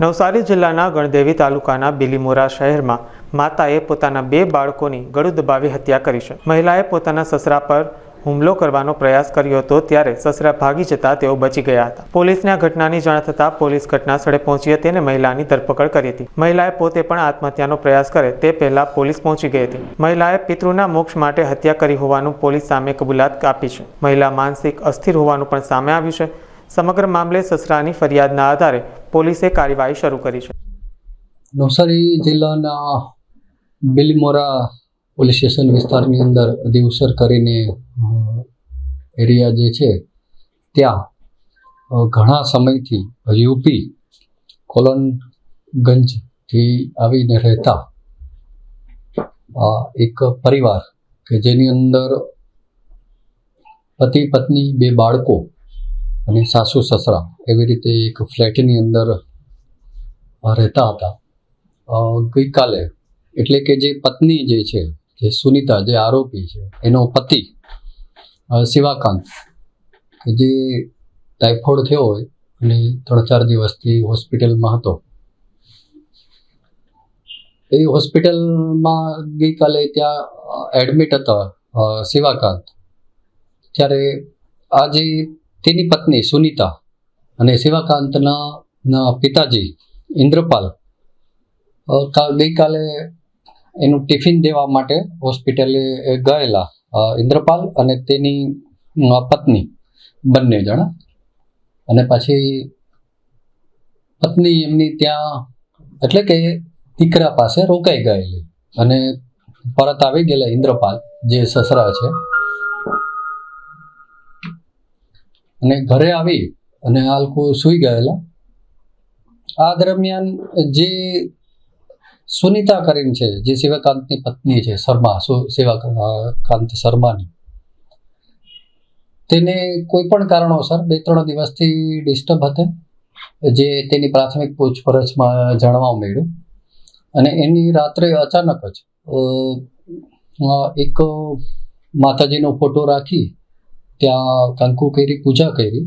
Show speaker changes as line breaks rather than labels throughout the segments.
નવસારી જિલ્લાના ગણદેવી તાલુકાના બિલીમોરા શહેરમાં માતાએ પોતાના બે બાળકોની ગળું દબાવી હત્યા કરી છે. મહિલાએ પોતાના સસરા પર હુમલો કરવાનો પ્રયાસ કર્યો હતો ત્યારે સસરા ભાગી જતા તેઓ બચી ગયા હતા. પોલીસને આ ઘટનાની જાણ થતાં પોલીસ ઘટના સ્થળે પહોંચી હતી અને મહિલાની ધરપકડ કરી હતી. મહિલાએ પોતે પણ આત્મહત્યાનો પ્રયાસ કરે તે પહેલા પોલીસ પહોંચી ગઈ હતી. મહિલાએ પિતૃના મોક્ષ માટે હત્યા કરી હોવાનું પોલીસ સામે કબૂલાત આપી છે. મહિલા માનસિક અસ્થિર હોવાનું પણ સામે આવ્યું છે. સમગ્ર મામલે સસરાની ફરિયાદના આધારે પોલીસે કાર્યવાહી શરૂ કરી છે.
નવસારી જિલ્લાના બિલીમોરા પોલીસ સ્ટેશન વિસ્તારની અંદર દિવસર કરીને એરિયા જે છે, ત્યાં ઘણા સમયથી યુપી કોલનગંજથી આવીને રહેતા એક પરિવાર કે જેની અંદર પતિ પત્ની બે બાળકો અને સાસુ સસરા એવી રીતે એક ફ્લેટની અંદર રહેતા હતા. ગઈકાલે એટલે કે જે પત્ની જે છે, જે સુનિતા, જે આરોપી છે, એનો પતિ શિવાકાંત કે જે ટાઇફોઇડ થયો હોય અને ત્રણ ચાર દિવસથી હોસ્પિટલમાં હતો. એ હોસ્પિટલમાં ગઈકાલે ત્યાં એડમિટ હતા શિવાકાંત. ત્યારે આ જે તેની પત્ની સુનિતા અને શિવાકાંતના પિતાજી ઇન્દ્રપાલ ગઈકાલે એનું ટિફિન દેવા માટે હોસ્પિટલે ગયેલા ઇન્દ્રપાલ અને તેની પત્ની બંને જણા. અને પછી પત્ની એમની ત્યાં, એટલે કે દીકરા પાસે રોકાઈ ગયેલી. અને પરત આવી ગયેલા ઇન્દ્રપાલ, જે સસરા છે અને ઘરે આવી અને આ લોકો સૂઈ ગયેલા. આ દરમિયાન જે સુનિતા કરીને છે, જે સેવાકાંતની પત્ની છે, શર્મા, સુ- શિવકાંત શર્માની, તેને કોઈ પણ કારણોસર બે ત્રણ દિવસથી ડિસ્ટર્બ હતી, જે તેની પ્રાથમિક પૂછપરછમાં જાણવા મળ્યું. અને એની રાત્રે અચાનક જ એક માતાજીનો ફોટો રાખી ત્યાં કંકુ કરી, પૂજા કરી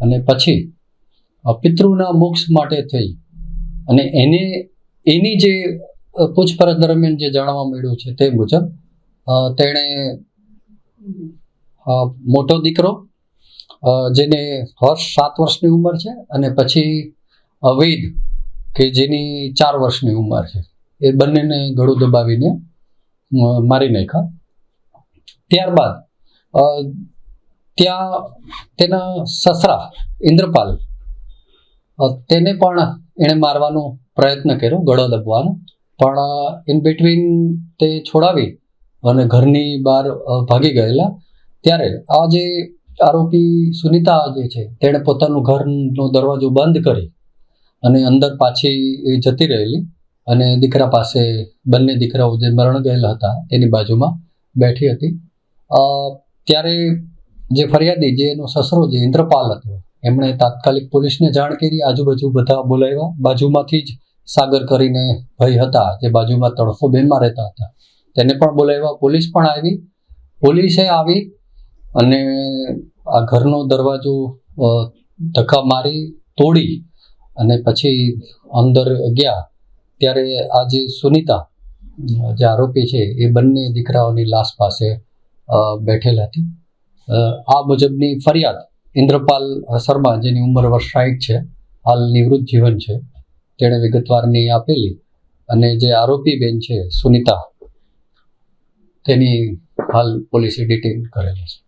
અને પછી પિતૃના મોક્ષ માટે થઈ. અને એને, એની જે પૂછપરછ દરમિયાન જે જાણવા મળ્યું છે તે મુજબ તેણે મોટો દીકરો જેને હર્ષ સાત વર્ષની ઉંમર છે અને પછી વૈદ કે જેની ચાર વર્ષની ઉંમર છે. એ બંનેને ગળું દબાવીને મારી નાખ્યા. ત્યારબાદ ત્યાં તેના સસરા ઇન્દ્રપાલ તેને પણ એણે મારવાનો પ્રયત્ન કર્યો, ગળો દબવાનો. પણ ઇન બિટવીન તે છોડાવી અને ઘરની બહાર ભાગી ગયેલા. ત્યારે આ જે આરોપી સુનિતા જે છે, તેણે પોતાનું ઘરનો દરવાજો બંધ કરી અને અંદર પાછી જતી રહેલી અને દીકરા પાસે, બંને દીકરાઓ જે મરણ ગયેલા હતા, તેની બાજુમાં બેઠી હતી. ત્યારે જે ફરિયાદી, જે એનો સસરો જે ઇન્દ્રપાલ હતો, એમણે તાત્કાલિક પોલીસને જાણ કરી, આજુબાજુ બધા બોલાવ્યા. બાજુમાંથી જ સાગર કરીને ભાઈ હતા, જે બાજુમાં તડફો બેનમાં રહેતા હતા. તેને પણ બોલાવ્યા. પોલીસ પણ આવી. પોલીસે આવી અને આ ઘરનો દરવાજો ધક્કા મારી, તોડી અને પછી અંદર ગયા. ત્યારે આ જે સુનિતા, જે આરોપી છે, એ બંને દીકરાઓની લાશ પાસે બેઠેલ હતી. આ મુજબની ફરિયાદ ઇન્દ્રપાલ શર્મા જેની ઉંમર વર્ષ સાહીઠ છે હાલ નિવૃત્ત જીવન છે તેણે વિગતવારની આપેલી અને જે આરોપી બેન છે સુનિતા તેની હાલ પોલીસે ડિટેન કરેલી છે.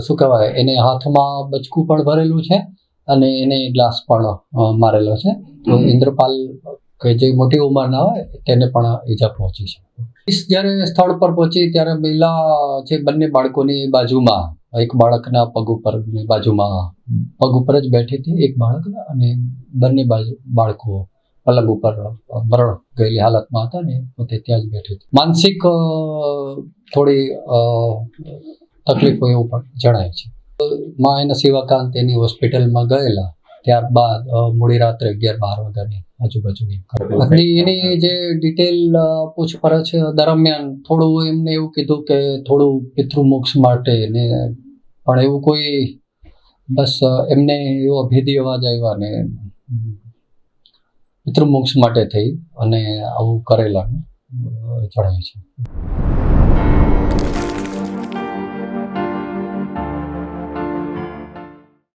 શું કહેવાય એને હાથમાં બચકું પણ ભરેલું છે અને એને ગ્લાસ પણ મારેલો છે. તો ઇન્દ્રપાલ કે જે મોટી ઉંમરના હોય, તેને પણ ઈજા પહોંચી છે જ્યારે સ્થળ પર પહોંચી ત્યારે મહિલા, જે બંને બાળકોની બાજુમાં, એક બાળકના પગ ઉપર બાજુમાં, પગ ઉપર જ બેઠી હતી, એક બાળકના અને બંને બાજુ, બાળકો પલંગ ઉપર મરણ ગયેલી હાલતમાં હતા ને, પોતે ત્યાં જ બેઠી હતી. માનસિક થોડી તકલીફો એવું પણ જણાય છે. માં એના શિવાકાંત એની હોસ્પિટલમાં ગયેલા. ત્યારબાદ મોડી રાત્રે અગિયાર બાર વાગ્યાની આજુબાજુની એટલે એની જે ડિટેલ પૂછપરછ દરમિયાન થોડું એમને એવું કીધું કે થોડું પિતૃમોક્ષ માટે ને પણ એવું કોઈ બસ એમને એવો અભેદી અવાજ આવ્યા ને પિતૃમોક્ષ માટે થઈ અને આવું કરેલા જણાય છે.